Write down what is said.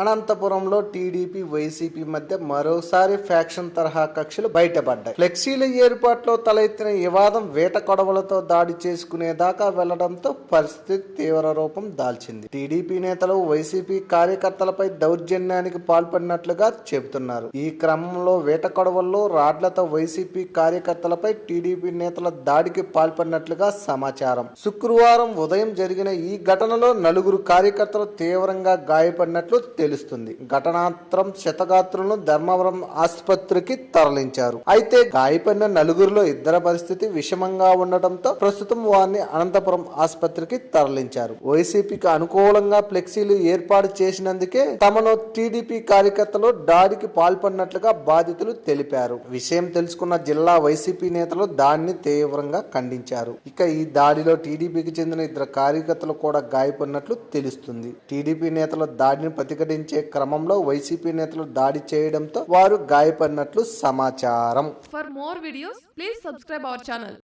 అనంతపురంలో TDP YCP మధ్య మరోసారి ఫ్యాక్షన్ తరహా కక్షలు బయటపడ్డాయి. ఫ్లెక్సీల ఏర్పాట్లో తలెత్తిన వివాదం వేట కొడవలతో దాడి చేసుకునేదాకా వెళ్ళడంతో పరిస్థితి తీవ్ర రూపం దాల్చింది. టీడీపీ నేతలు వైసీపీ కార్యకర్తలపై దౌర్జన్యానికి పాల్పడినట్లుగా చెబుతున్నారు. ఈ క్రమంలో వేట కొడవల్లో రాడ్లతో వైసీపీ కార్యకర్తలపై టీడీపీ నేతల దాడికి పాల్పడినట్లుగా సమాచారం. శుక్రవారం ఉదయం జరిగిన ఈ ఘటనలో నలుగురు కార్యకర్తలు తీవ్రంగా గాయపడినట్లు తెలుస్తుంది. ఘటనాంతరం శతగాత్రులను ధర్మవరం ఆసుపత్రికి తరలించారు. అయితే గాయపడిన నలుగురిలో ఇద్దరి పరిస్థితి విషమంగా ఉండటంతో ప్రస్తుతం వారిని అనంతపురం ఆసుపత్రికి తరలించారు. వైసీపీకి అనుకూలంగా ఫ్లెక్సీలు ఏర్పాటు చేసినందుకే తమను టీడీపీ కార్యకర్తలు దాడికి పాల్పడినట్లుగా బాధితులు తెలిపారు. విషయం తెలుసుకున్న జిల్లా వైసీపీ నేతలు దాడిని తీవ్రంగా ఖండించారు. ఇక ఈ దాడిలో టీడీపీకి చెందిన ఇద్దరు కార్యకర్తలు కూడా గాయపడినట్లు తెలుస్తుంది. టీడీపీ నేతల దాడిని వెల్లడించే క్రమంలో వైసీపీ నేతలు దాడి చేయడంతో వారు గాయపడినట్లు సమాచారం. For more videos please subscribe our channel